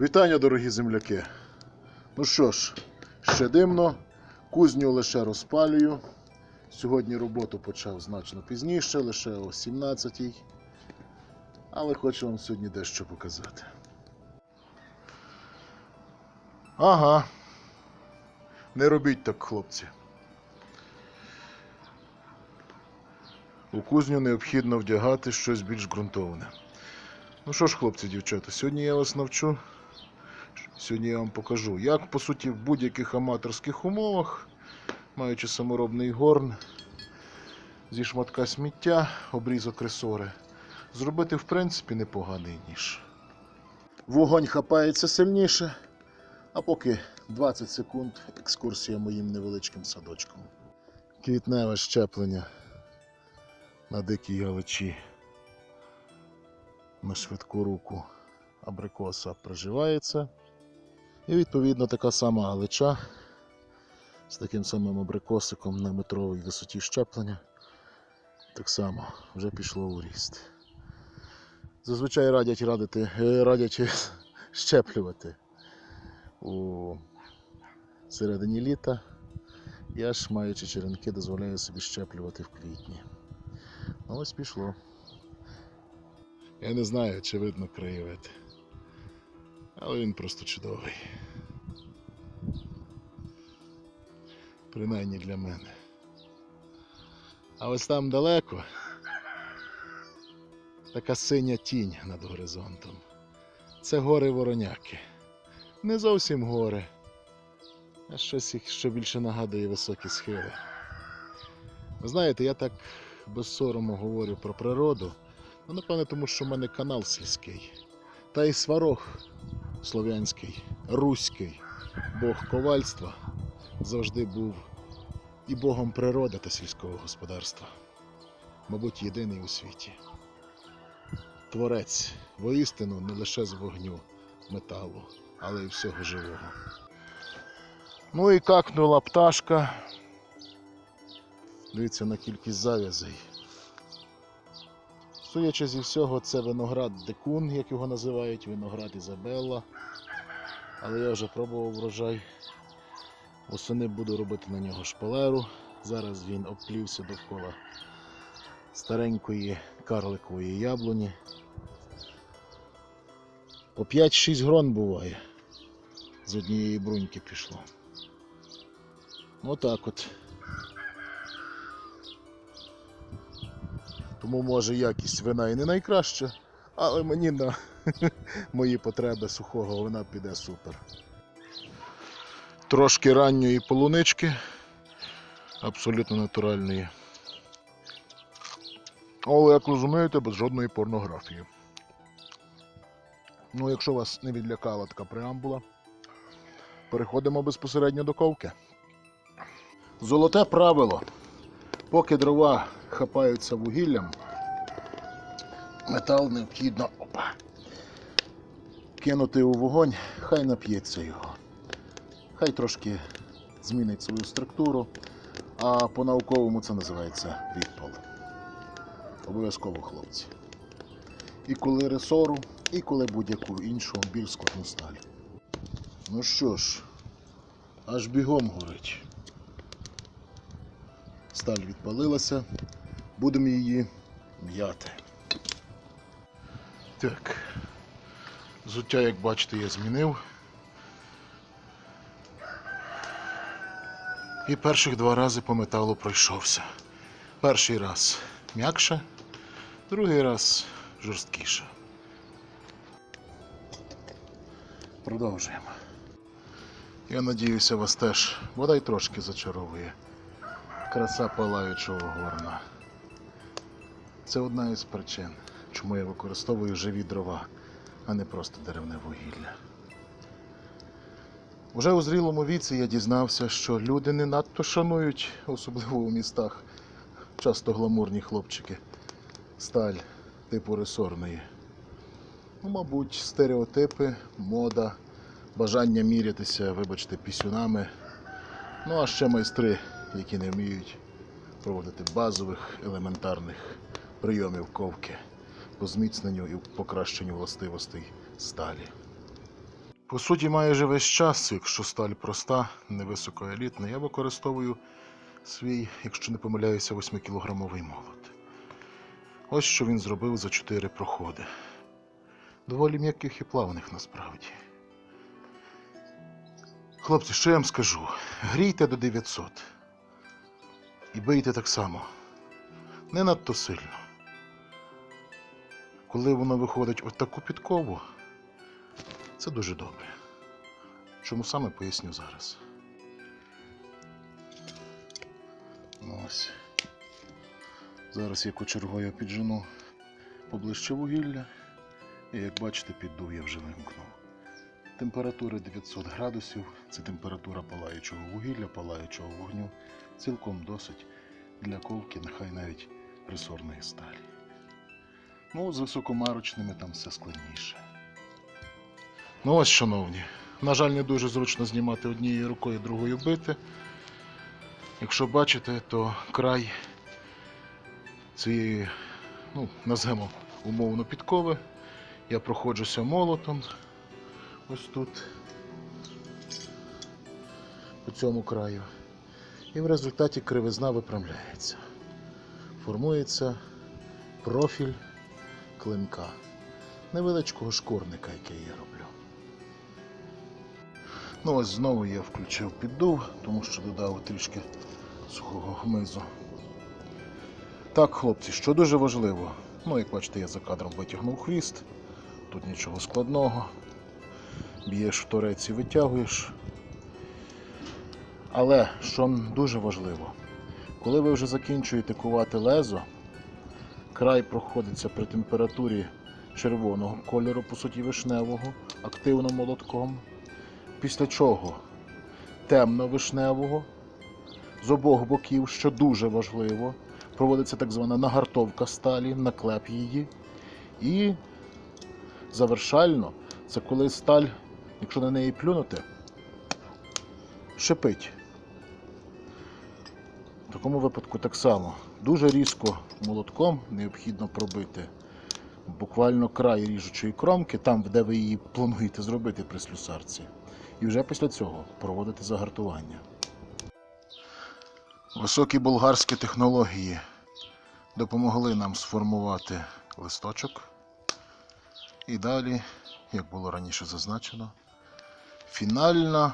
Вітання, дорогі земляки. Ну що ж, ще димно, кузню лише розпалюю. Сьогодні роботу почав значно пізніше, лише о 17-й. Але хочу вам сьогодні дещо показати. Ага. Не робіть так, хлопці. У кузню необхідно вдягати щось більш ґрунтовне. Ну що ж, хлопці, дівчата, сьогодні я вас навчу. Сьогодні я вам покажу, як по суті в будь-яких аматорських умовах, маючи саморобний горн зі шматка сміття, обрізок ресори, зробити в принципі непоганий ніж. Вогонь хапається сильніше, а поки 20 секунд екскурсія моїм невеличким садочком. Квітневе щеплення на дикій галичі. На швидку руку абрикоса приживається. І відповідно така сама галича з таким самим абрикосиком на метровій висоті щеплення. Так само вже пішло у ріст. Зазвичай радять радити, е, радять щеплювати у середині літа. Я ж, маючи черенки, дозволяю собі щеплювати в квітні. Ну, Ось пішло. Я не знаю, чи видно краєвид. Але він просто чудовий. Принаймні для мене. А ось там далеко така синя тінь над горизонтом. Це гори Вороняки. Не зовсім гори, а щось їх що більше нагадує високі схили. Ви знаєте, я так без сорому говорю про природу. Ну, напевне, тому що в мене канал сільський. Та й сварог слов'янський, руський, бог ковальства завжди був і богом природи та сільського господарства. Мабуть, єдиний у світі. Творець воістину не лише з вогню, металу, але й всього живого. Ну і какнула пташка. Дивіться на кількість зав'язей. Судячи зі всього, це виноград декун, як його називають, виноград Ізабелла. Але я вже пробував врожай. Восени буду робити на нього шпалеру. Зараз він обплівся довкола старенької карликової яблуні. По 5-6 грон буває. З однієї бруньки пішло. Отак от. Тому може якість вина і не найкраща, але мені на мої потреби сухого вина піде супер. Трошки ранньої полунички, абсолютно натуральної. Але, як розумієте, без жодної порнографії. Ну, якщо вас не відлякала така преамбула, переходимо безпосередньо до ковки. Золоте правило. Поки дрова хапаються вугіллям, метал необхідно опа, кинути у вогонь, хай нап'ється його. Хай трошки змінить свою структуру, а по-науковому це називається відпал. Обов'язково хлопці. І коли ресору, і коли будь-яку іншу більш складну сталь. Ну що ж, аж бігом горить. Сталь відпалилася, будемо її м'яти. Так. Зуття, як бачите, я змінив. І перших два рази по металу пройшовся. Перший раз м'якше, другий раз жорсткіше. Продовжуємо. Я надіюся, вас теж бодай трошки зачаровує краса палаючого горна. Це одна із причин, чому я використовую живі дрова, а не просто деревне вугілля. Уже у зрілому віці я дізнався, що люди не надто шанують, особливо у містах, часто гламурні хлопчики, сталь типу ресорної. Ну, мабуть, стереотипи, мода, бажання мірятися, вибачте, пісюнами. Ну а ще майстри, які не вміють проводити базових елементарних прийомів ковки по зміцненню і покращенню властивостей сталі. По суті, майже весь час, якщо сталь проста, невисокоелітна, я використовую свій, якщо не помиляюся, 8-кілограмовий молот. Ось що він зробив за 4 проходи. Доволі м'яких і плавних насправді. Хлопці, що я вам скажу? Грійте до 900. І бийте так само. Не надто сильно. Коли воно виходить от таку підкову, це дуже добре. Чому саме поясню зараз. Ну, Ось. Зараз я кочергою піджену поближче вугілля. І як бачите, піддув я вже вимкнув. Температура 900 градусів це температура палаючого вугілля, палаючого вогню. Цілком досить для ковки, нехай навіть присорної сталі. Ну, з високомарочними там все складніше. Ну ось, шановні. На жаль, не дуже зручно знімати однією рукою, другою бити. Якщо бачите, то край цієї, ну, назвемо умовно підкови. Я проходжуся молотом. Ось тут. По цьому краю. І в результаті кривизна виправляється. Формується профіль клинка. Невеличкого шкурника, який я роблю. Ну ось знову я включив піддув, тому що додав трішки сухого хмизу. Так, хлопці, що дуже важливо. Ну, як бачите, я за кадром витягнув хвіст. Тут нічого складного. Б'єш в торець і витягуєш. Але що дуже важливо, коли ви вже закінчуєте кувати лезо, край проходиться при температурі червоного кольору, по суті вишневого, активно молотком. Після чого темно-вишневого з обох боків, що дуже важливо, проводиться так звана нагартовка сталі, наклеп її. І завершально це коли сталь, якщо на неї плюнути, шипить. В такому випадку так само. Дуже різко молотком необхідно пробити буквально край ріжучої кромки, там, де ви її плануєте зробити при слюсарці. І вже після цього проводити загартування. Високі болгарські технології допомогли нам сформувати листочок. І далі, як було раніше зазначено, фінальна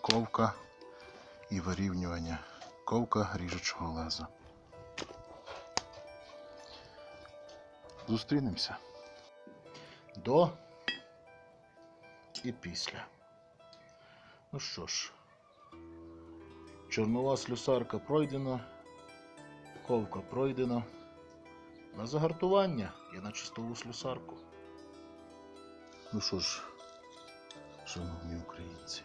ковка і вирівнювання ковка ріжучого леза. Зустрінемося. До і після. Ну що ж, чорнова слюсарка пройдена, ковка пройдена. На загартування і на чистову слюсарку. Ну що ж, шановні українці,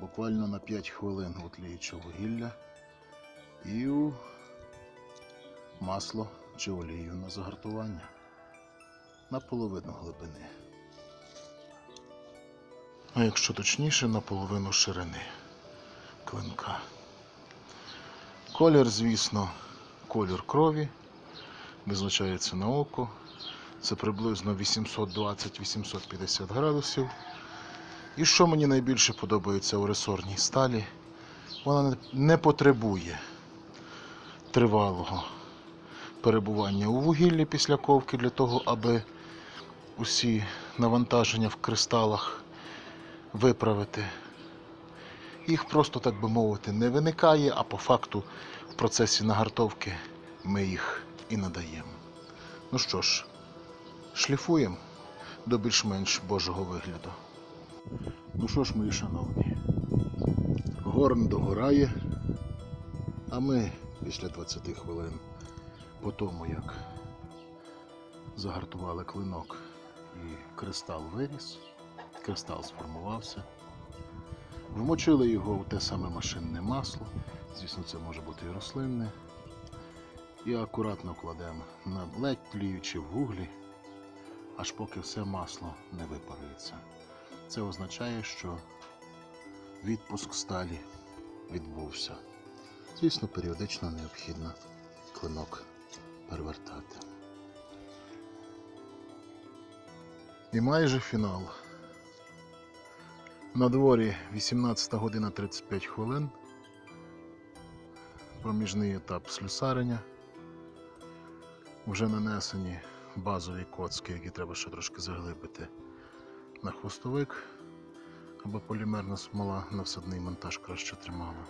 буквально на 5 хвилин отліючого вугілля і масло чи олію на загартування на половину глибини. А якщо точніше, на половину ширини клинка. Колір, звісно, колір крові, визначається на око. Це приблизно 820-850 градусів. І що мені найбільше подобається у ресорній сталі, вона не потребує тривалого перебування у вугіллі після ковки для того, аби усі навантаження в кристалах виправити. Їх просто, так би мовити, не виникає, а по факту в процесі нагартовки ми їх і надаємо. Ну що ж, шліфуємо до більш-менш божого вигляду. Ну що ж, мої шановні, горн догорає, а ми після 20 хвилин по тому, як загартували клинок і кристал виріс, кристал сформувався. Вмочили його в те саме машинне масло, звісно, це може бути і рослинне. І акуратно кладемо на ледь тліючі вуглі, аж поки все масло не випарується. Це означає, що відпуск сталі відбувся. Звісно, періодично необхідно клинок перевертати. І майже фінал. На дворі 18 година 35 хвилин. Проміжний етап слюсарення. Вже нанесені базові коцки, які треба ще трошки заглибити на хвостовик, аби полімерна смола на всадний монтаж краще тримала.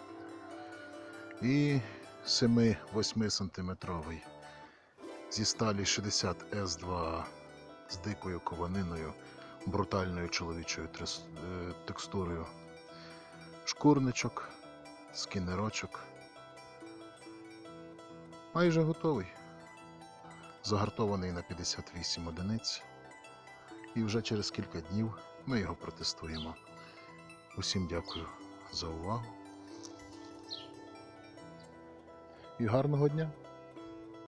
І 7-8 сантиметровий зі сталі 60 С2 з дикою кованиною, брутальною чоловічою е, текстурою. Шкурничок, скінерочок. Майже готовий. Загартований на 58 одиниць. І вже через кілька днів ми його протестуємо. Усім дякую за увагу. І гарного дня!